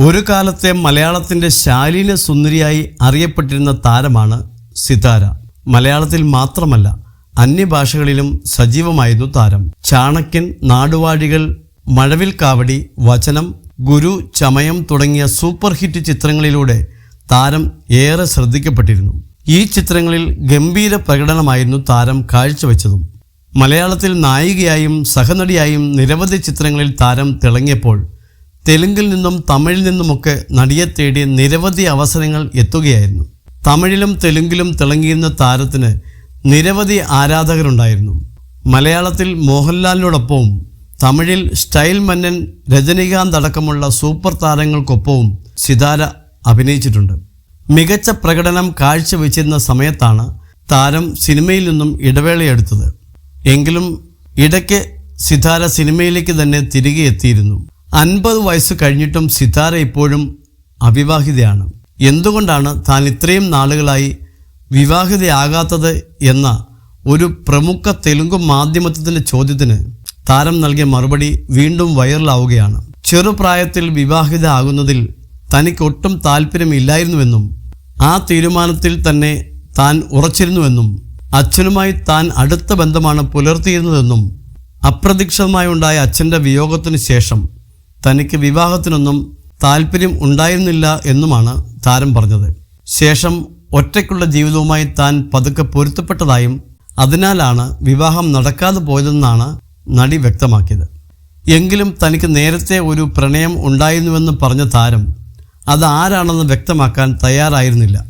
ഒരു കാലത്തെ മലയാളത്തിന്റെ ശാലീന സുന്ദരിയായി അറിയപ്പെട്ടിരുന്ന താരമാണ് സിതാര. മലയാളത്തിൽ മാത്രമല്ല അന്യഭാഷകളിലും സജീവമായിരുന്നു താരം. ചാണക്യൻ നാടുവാഴികൾ മഴവിൽ കാവടി വചനം ഗുരു ചമയം തുടങ്ങിയ സൂപ്പർ ഹിറ്റ് ചിത്രങ്ങളിലൂടെ താരം ഏറെ ശ്രദ്ധിക്കപ്പെട്ടിരുന്നു. ഈ ചിത്രങ്ങളിൽ ഗംഭീര പ്രകടനമായിരുന്നു താരം കാഴ്ചവെച്ചതും. മലയാളത്തിൽ നായികയായും സഹനടിയായും നിരവധി ചിത്രങ്ങളിൽ താരം തിളങ്ങിയപ്പോൾ തെലുങ്കിൽ നിന്നും തമിഴിൽ നിന്നുമൊക്കെ നടിയെ തേടി നിരവധി അവസരങ്ങൾ എത്തുകയായിരുന്നു. തമിഴിലും തെലുങ്കിലും തിളങ്ങിയിരുന്ന താരത്തിന് നിരവധി ആരാധകരുണ്ടായിരുന്നു. മലയാളത്തിൽ മോഹൻലാലിനോടൊപ്പവും തമിഴിൽ സ്റ്റൈൽ മന്നൻ രജനീകാന്ത് അടക്കമുള്ള സൂപ്പർ താരങ്ങൾക്കൊപ്പവും സിതാര അഭിനയിച്ചിട്ടുണ്ട്. മികച്ച പ്രകടനം കാഴ്ചവെച്ചിരുന്ന സമയത്താണ് താരം സിനിമയിൽ നിന്നും ഇടവേളയെടുത്തത്. എങ്കിലും ഇടയ്ക്ക് സിതാര സിനിമയിലേക്ക് തന്നെ തിരികെ എത്തിയിരുന്നു. അൻപത് വയസ്സ് കഴിഞ്ഞിട്ടും സിതാര ഇപ്പോഴും അവിവാഹിതയാണ്. എന്തുകൊണ്ടാണ് താൻ ഇത്രയും നാളുകളായി വിവാഹിതയാകാത്തത് എന്ന ഒരു പ്രമുഖ തെലുങ്ക് മാധ്യമത്തിന്റെ ചോദ്യത്തിന് താരം നൽകിയ മറുപടി വീണ്ടും വൈറലാവുകയാണ്. ചെറുപ്രായത്തിൽ വിവാഹിത ആകുന്നതിൽ തനിക്കൊട്ടും താല്പര്യമില്ലായിരുന്നുവെന്നും ആ തീരുമാനത്തിൽ തന്നെ താൻ ഉറച്ചിരുന്നുവെന്നും അച്ഛനുമായി താൻ അടുത്ത ബന്ധമാണ് പുലർത്തിയിരുന്നതെന്നും അപ്രതീക്ഷിതമായി ഉണ്ടായ അച്ഛന്റെ വിയോഗത്തിനു ശേഷം തനിക്ക് വിവാഹത്തിനൊന്നും താല്പര്യം ഉണ്ടായിരുന്നില്ല എന്നുമാണ് താരം പറഞ്ഞത്. ശേഷം ഒറ്റയ്ക്കുള്ള ജീവിതവുമായി താൻ പതുക്കെ പൊരുത്തപ്പെട്ടതായും അതിനാലാണ് വിവാഹം നടക്കാതെ പോയതെന്നാണ് നടി വ്യക്തമാക്കിയത്. എങ്കിലും തനിക്ക് നേരത്തെ ഒരു പ്രണയം ഉണ്ടായിരുന്നുവെന്ന് പറഞ്ഞ താരം അത് ആരാണെന്ന് വ്യക്തമാക്കാൻ തയ്യാറായിരുന്നില്ല.